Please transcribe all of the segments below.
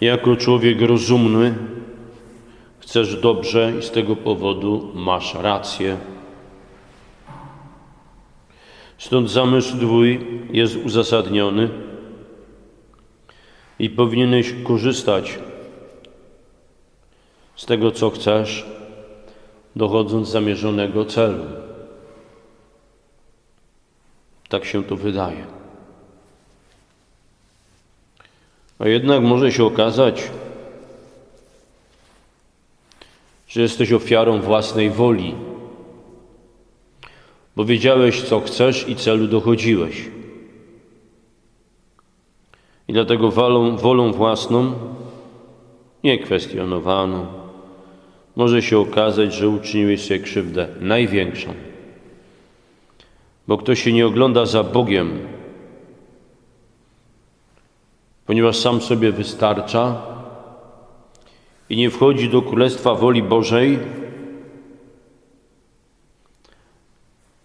Jako człowiek rozumny chcesz dobrze i z tego powodu masz rację. Stąd zamysł Twój jest uzasadniony i powinieneś korzystać z tego, co chcesz, dochodząc zamierzonego celu. Tak się to wydaje. A jednak może się okazać, że jesteś ofiarą własnej woli, bo wiedziałeś, co chcesz i celu dochodziłeś. I dlatego wolą, wolą własną, niekwestionowaną, może się okazać, że uczyniłeś sobie krzywdę największą. Bo ktoś się nie ogląda za Bogiem, ponieważ sam sobie wystarcza i nie wchodzi do Królestwa woli Bożej,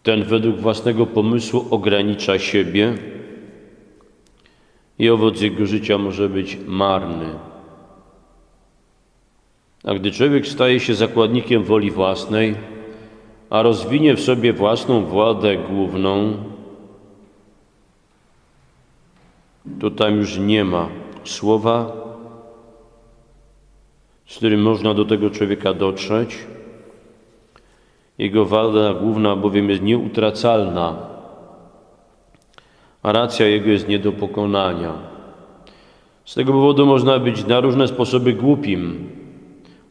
ten według własnego pomysłu ogranicza siebie i owoc jego życia może być marny. A gdy człowiek staje się zakładnikiem woli własnej, a rozwinie w sobie własną władę główną, to tam już nie ma słowa, z którym można do tego człowieka dotrzeć. Jego wada główna bowiem jest nieutracalna, a racja jego jest nie do pokonania. Z tego powodu można być na różne sposoby głupim,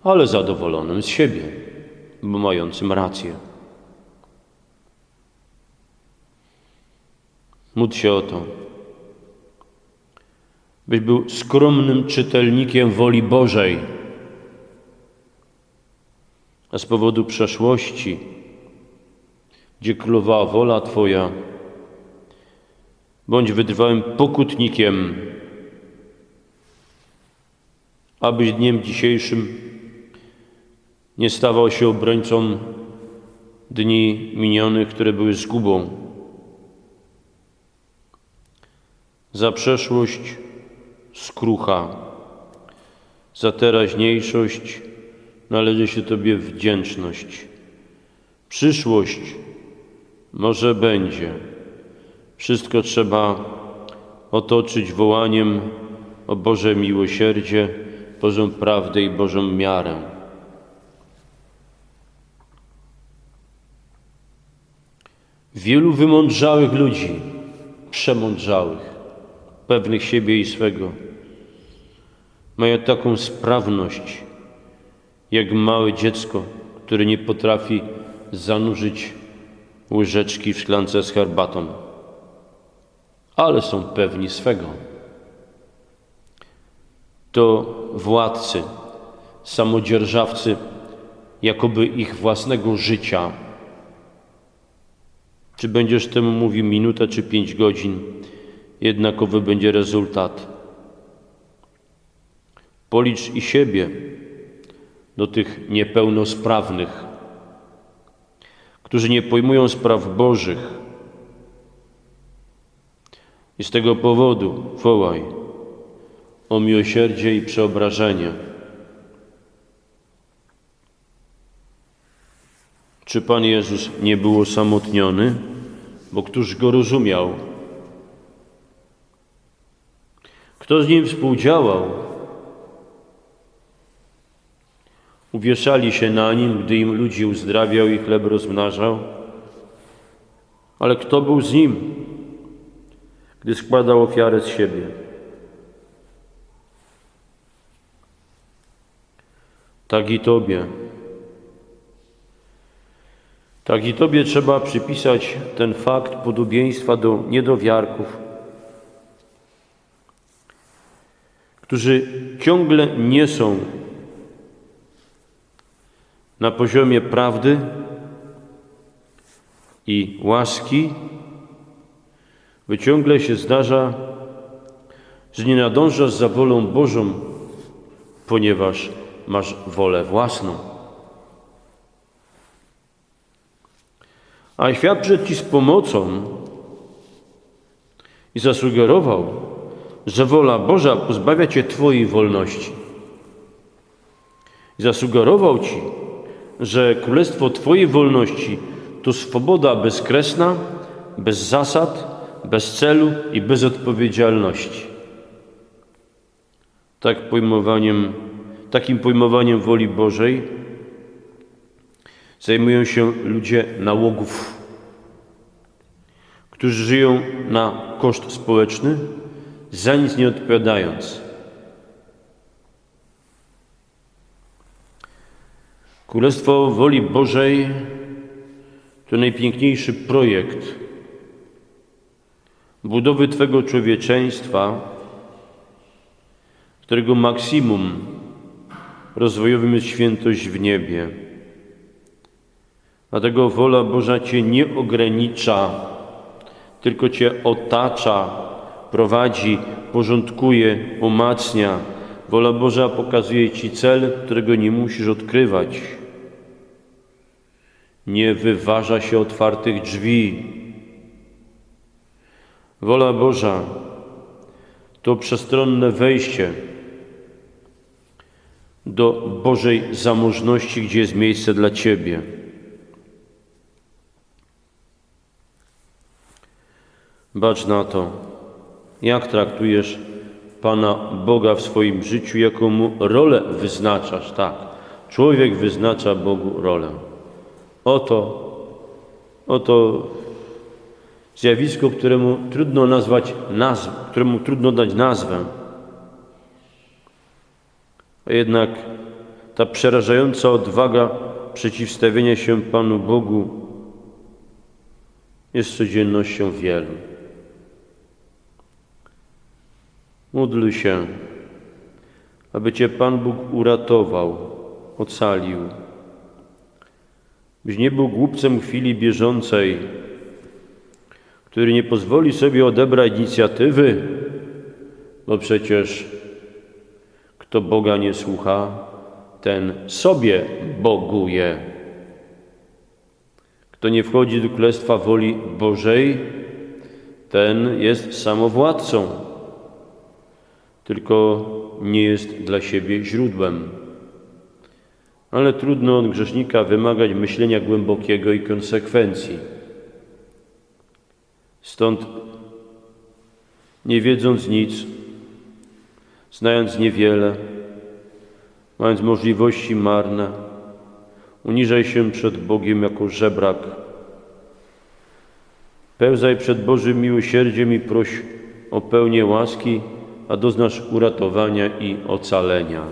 ale zadowolonym z siebie, bo mającym rację. Módl się o to, byś był skromnym czytelnikiem woli Bożej, a z powodu przeszłości, gdzie królowała wola Twoja, bądź wytrwałym pokutnikiem, abyś dniem dzisiejszym nie stawał się obrońcą dni minionych, które były zgubą. Za przeszłość skrucha, za teraźniejszość należy się Tobie wdzięczność. Przyszłość może będzie. Wszystko trzeba otoczyć wołaniem o Boże miłosierdzie, Bożą prawdę i Bożą miarę. Wielu wymądrzałych ludzi, przemądrzałych, pewnych siebie i swego, mają taką sprawność, jak małe dziecko, które nie potrafi zanurzyć łyżeczki w szklance z herbatą, ale są pewni swego. To władcy, samodzierżawcy, jakoby ich własnego życia. Czy będziesz temu mówił minutę czy pięć godzin, jednakowy będzie rezultat. Policz i siebie do tych niepełnosprawnych, którzy nie pojmują spraw Bożych. I z tego powodu wołaj o miłosierdzie i przeobrażenie. Czy Pan Jezus nie był osamotniony? Bo któż go rozumiał? Kto z nim współdziałał? Uwieszali się na nim, gdy im ludzi uzdrawiał i chleb rozmnażał. Ale kto był z nim, gdy składał ofiarę z siebie? Tak i Tobie. Tak i Tobie trzeba przypisać ten fakt podobieństwa do niedowiarków, którzy ciągle nie są na poziomie prawdy i łaski, by ciągle się zdarza, że nie nadążasz za wolą Bożą, ponieważ masz wolę własną. A świat przed Ci z pomocą i zasugerował, że wola Boża pozbawia cię Twojej wolności. Zasugerował ci, że królestwo Twojej wolności to swoboda bezkresna, bez zasad, bez celu i bez odpowiedzialności. Tak pojmowaniem, takim pojmowaniem woli Bożej zajmują się ludzie nałogów, którzy żyją na koszt społeczny, za nic nie odpowiadając. Królestwo woli Bożej to najpiękniejszy projekt budowy Twego człowieczeństwa, którego maksimum rozwojowym jest świętość w niebie. Dlatego wola Boża Cię nie ogranicza, tylko Cię otacza, prowadzi, porządkuje, umacnia. Wola Boża pokazuje Ci cel, którego nie musisz odkrywać. Nie wyważa się otwartych drzwi. Wola Boża to przestronne wejście do Bożej zamożności, gdzie jest miejsce dla Ciebie. Bacz na to, jak traktujesz Pana Boga w swoim życiu, jaką mu rolę wyznaczasz. Tak, człowiek wyznacza Bogu rolę. Oto, oto zjawisko, któremu trudno nazwać nazw, któremu trudno dać nazwę. A jednak ta przerażająca odwaga przeciwstawienia się Panu Bogu jest codziennością wielu. Módl się, aby Cię Pan Bóg uratował, ocalił, byś nie był głupcem chwili bieżącej, który nie pozwoli sobie odebrać inicjatywy, bo przecież kto Boga nie słucha, ten sobie boguje. Kto nie wchodzi do królestwa woli Bożej, ten jest samowładcą, tylko nie jest dla siebie źródłem. Ale trudno od grzesznika wymagać myślenia głębokiego i konsekwencji. Stąd, nie wiedząc nic, znając niewiele, mając możliwości marne, uniżaj się przed Bogiem jako żebrak. Pełzaj przed Bożym miłosierdziem i proś o pełnię łaski, a doznasz uratowania i ocalenia.